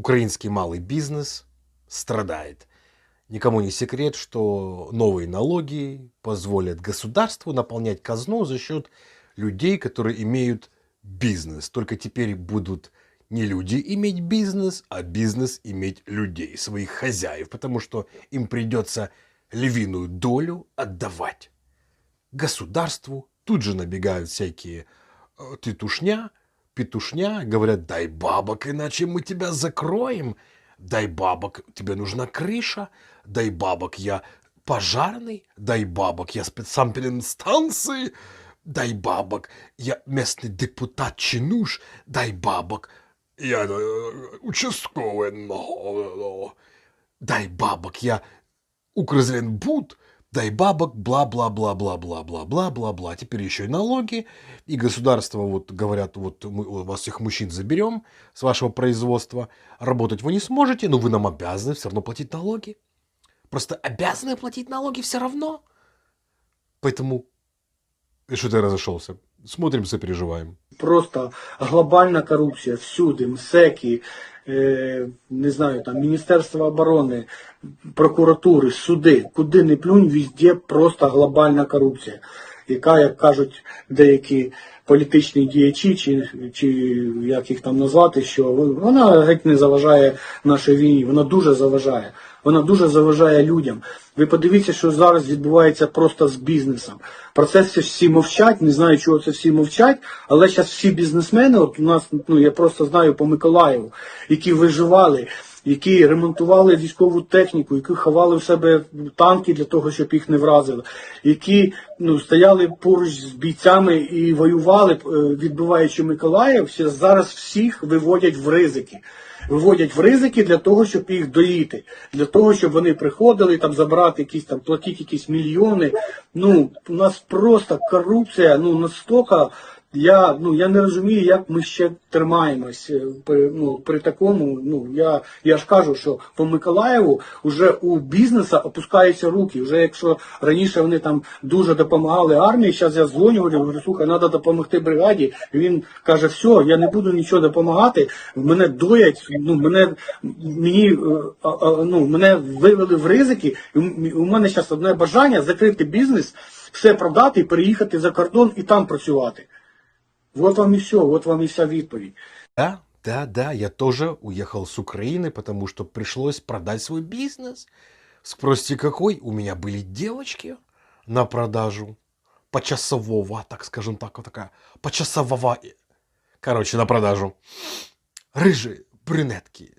Украинский малый бизнес страдает. Никому не секрет, что новые налоги позволят государству наполнять казну за счет людей, которые имеют бизнес. Только теперь будут не люди иметь бизнес, а бизнес иметь людей, своих хозяев, потому что им придется львиную долю отдавать государству. Тут же набегают всякие э, тетушня, петушня, говорят, дай бабок, иначе мы тебя закроем. Дай бабок, тебе нужна крыша. Дай бабок, я пожарный. Дай бабок, я спецсамперинстанции. Дай бабок, я местный депутат Чинуш. Дай бабок, я э, участковый. но- Дай бабок, я Укрзенбуд. Дай бабок, бла-бла-бла-бла-бла-бла-бла-бла-бла. Теперь еще и налоги. И государство, вот говорят, вот мы у вас всех мужчин заберем с вашего производства. Работать вы не сможете, но вы нам обязаны все равно платить налоги. Просто обязаны платить налоги все равно. Поэтому... Что ты разошелся? Смотрим, сопереживаем. Просто глобальна корупція всюди, МСЕКи, не знаю, там Міністерство оборони, прокуратури, суди, куди не плюнь, везде просто глобальна корупція, яка, як кажуть деякі політичні діячі, чи, чи як їх там назвати, що вона геть не заважає нашій війні, вона дуже заважає. Вона дуже заважає людям. Ви подивіться, що зараз відбувається просто з бізнесом. Про це всі мовчать, не знаю, чого це всі мовчать, але зараз всі бізнесмени, от у нас, ну я просто знаю по Миколаєву, які виживали, які ремонтували військову техніку, які ховали в себе танки для того, щоб їх не вразили, які ну, стояли поруч з бійцями і воювали, е, відбиваючи Миколаїв, зараз всіх виводять в ризики. Виводять в ризики для того, щоб їх доїти, для того, щоб вони приходили там забрати якісь там, платити якісь мільйони. Ну, у нас просто корупція, ну настільки. Я ну я не розумію, як ми ще тримаємось е, при, ну, при такому. Ну я, я ж кажу, що по Миколаєву вже у бізнеса опускаються руки. Вже якщо раніше вони там дуже допомагали армії, зараз я дзвоню, говорю, слухай, треба допомогти бригаді. Він каже, все, я не буду нічого допомагати. Мене доять, ну мене мені е, ну мене вивели в ризики. У мене зараз одне бажання закрити бізнес, все продати, переїхати за кордон і там працювати. Вот вам и все, вот вам и вся відповідь. Да, да, да, я тоже уехал с Украины, потому что пришлось продать свой бизнес. Спросите, какой? У меня были девочки на продажу. Почасового, так скажем так, вот такая. Почасового. Короче, на продажу. Рыжие брюнетки.